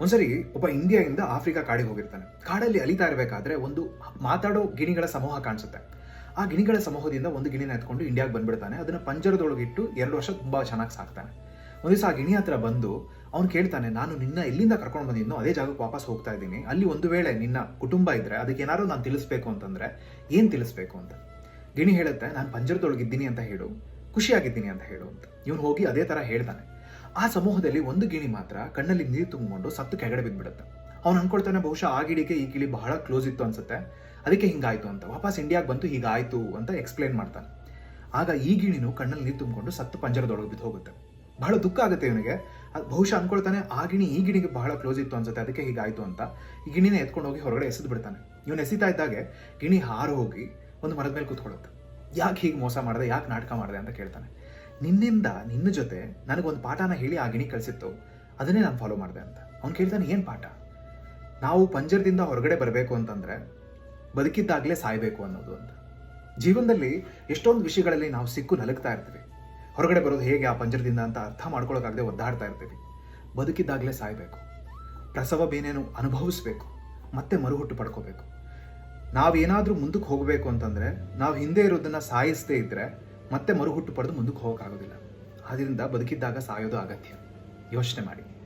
ಒಂದ್ಸರಿ ಒಬ್ಬ ಇಂಡಿಯಾದಿಂದ ಆಫ್ರಿಕಾ ಕಾಡಿಗೆ ಹೋಗಿರ್ತಾನೆ. ಕಾಡಲ್ಲಿ ಅಲಿತಾ ಇರಬೇಕಾದ್ರೆ ಒಂದು ಮಾತಾಡೋ ಗಿಣಿಗಳ ಸಮೂಹ ಕಾಣಿಸುತ್ತೆ. ಆ ಗಿಣಿಗಳ ಸಮೂಹದಿಂದ ಒಂದು ಗಿಣಿನ ಎತ್ಕೊಂಡು ಇಂಡಿಯಾಗೆ ಬಂದ್ಬಿಡ್ತಾನೆ. ಅದನ್ನ ಪಂಜರದೊಳಗಿಟ್ಟು ಎರಡು ವರ್ಷ ತುಂಬಾ ಚೆನ್ನಾಗಿ ಸಾಕ್ತಾನೆ. ಒಂದು ದಿವಸ ಆ ಗಿಣಿ ಹತ್ರ ಬಂದು ಅವ್ನು ಕೇಳ್ತಾನೆ, ನಾನು ನಿನ್ನ ಎಲ್ಲಿಂದ ಕರ್ಕೊಂಡು ಬಂದಿದ್ನೋ ಅದೇ ಜಾಗಕ್ಕೆ ವಾಪಸ್ ಹೋಗ್ತಾ ಇದ್ದೀನಿ. ಅಲ್ಲಿ ಒಂದು ವೇಳೆ ನಿನ್ನ ಕುಟುಂಬ ಇದ್ರೆ ಅದಕ್ಕೆ ಏನಾದ್ರು ನಾನು ತಿಳಿಸ್ಬೇಕು ಅಂತಂದ್ರೆ ಏನು ತಿಳಿಸ್ಬೇಕು ಅಂತ? ಗಿಣಿ ಹೇಳುತ್ತೆ, ನಾನು ಪಂಜರದೊಳಗಿದ್ದೀನಿ ಅಂತ ಹೇಳು. ಖುಷಿಯಾಗಿದ್ದೀನಿ ಅಂತ ಹೇಳು ಅಂತ. ಇವನು ಹೋಗಿ ಅದೇ ತರ ಹೇಳ್ತಾನೆ. ಆ ಸಮೂಹದಲ್ಲಿ ಒಂದು ಗಿಣಿ ಮಾತ್ರ ಕಣ್ಣಲ್ಲಿ ನೀರು ತುಂಬಿಕೊಂಡು ಸತ್ತು ಕೆಳಗಡೆ ಬಿದ್ದುಬಿಡುತ್ತೆ. ಅವ್ನು ಅನ್ಕೊಳ್ತಾನೆ ಬಹುಶಃ ಆ ಗಿಳಿಗೆ ಈ ಗಿಳಿ ಬಹಳ ಕ್ಲೋಸ್ ಇತ್ತು ಅನ್ಸುತ್ತೆ. ಅದಕ್ಕೆ ಹಿಂಗಾಯ್ತು ಅಂತ. ವಾಪಸ್ ಇಂಡಿಯಾಗೆ ಬಂತು, ಹೀಗಾಯ್ತು ಅಂತ ಎಕ್ಸ್ಪ್ಲೇನ್ ಮಾಡ್ತಾನೆ. ಆಗ ಈ ಗಿಣಿನು ಕಣ್ಣಲ್ಲಿ ನೀರು ತುಂಬಿಕೊಂಡು ಸತ್ತು ಪಂಜರದೊಳಗೆ ಬಿದ್ದು ಹೋಗುತ್ತೆ. ಬಹಳ ದುಃಖ ಆಗುತ್ತೆ ಇವನಿಗೆ. ಬಹುಶಃ ಅನ್ಕೊಳ್ತಾನೆ, ಆ ಗಿಣಿ ಈ ಗಿಣಿಗೆ ಬಹಳ ಕ್ಲೋಸ್ ಇತ್ತು ಅನ್ಸುತ್ತೆ, ಅದಕ್ಕೆ ಹೀಗಾಯ್ತು ಅಂತ. ಈ ಗಿಣಿನ ಎತ್ಕೊಂಡು ಹೋಗಿ ಹೊರಗಡೆ ಎಸೆದು ಬಿಡ್ತಾನೆ. ಇವನು ಎಸಿತಾ ಇದ್ದಾಗೆ ಗಿಣಿ ಹಾರು ಹೋಗಿ ಒಂದು ಮರದ ಮೇಲೆ ಕೂತ್ಕೊಳ್ಳುತ್ತೆ. ಯಾಕೆ ಹೀಗೆ ಮೋಸ ಮಾಡಿದೆ, ಯಾಕೆ ನಾಟಕ ಮಾಡಿದೆ ಅಂತ ಕೇಳ್ತಾನೆ. ನಿನ್ನಿಂದ, ನಿನ್ನ ಜೊತೆ ನನಗೊಂದು ಪಾಠನ ಹೇಳಿ ಆ ಗಿಣಿ ಕಳಿಸಿತ್ತು. ಅದನ್ನೇ ನಾನು ಫಾಲೋ ಮಾಡಿದೆ ಅಂತ. ಅವ್ನು ಕೇಳ್ತಾನೆ, ಏನು ಪಾಠ? ನಾವು ಪಂಜರದಿಂದ ಹೊರಗಡೆ ಬರಬೇಕು ಅಂತಂದರೆ ಬದುಕಿದ್ದಾಗಲೇ ಸಾಯಬೇಕು ಅನ್ನೋದು ಅಂತ. ಜೀವನದಲ್ಲಿ ಎಷ್ಟೊಂದು ವಿಷಯಗಳಲ್ಲಿ ನಾವು ಸಿಕ್ಕು ನಲಗ್ತಾ ಇರ್ತೀವಿ. ಹೊರಗಡೆ ಬರೋದು ಹೇಗೆ ಆ ಪಂಜರದಿಂದ ಅಂತ ಅರ್ಥ ಮಾಡ್ಕೊಳ್ಳೋಕ್ಕಾಗದೆ ಒದ್ದಾಡ್ತಾ ಇರ್ತೀವಿ. ಬದುಕಿದ್ದಾಗಲೇ ಸಾಯಬೇಕು. ಪ್ರಸವ ಬೇನೇನು ಅನುಭವಿಸ್ಬೇಕು. ಮತ್ತೆ ಮರುಹುಟ್ಟು ಪಡ್ಕೋಬೇಕು. ನಾವೇನಾದರೂ ಮುಂದಕ್ಕೆ ಹೋಗಬೇಕು ಅಂತಂದರೆ, ನಾವು ಹಿಂದೆ ಇರೋದನ್ನು ಸಾಯಿಸದೇ ಇದ್ರೆ ಮತ್ತೆ ಮರುಹುಟ್ಟು ಪಡೆದು ಮುಂದಕ್ಕೆ ಹೋಗೋಕ್ಕಾಗೋದಿಲ್ಲ. ಆದ್ದರಿಂದ ಬದುಕಿದ್ದಾಗ ಸಾಯೋದು ಅಗತ್ಯ. ಯೋಚನೆ ಮಾಡಿ.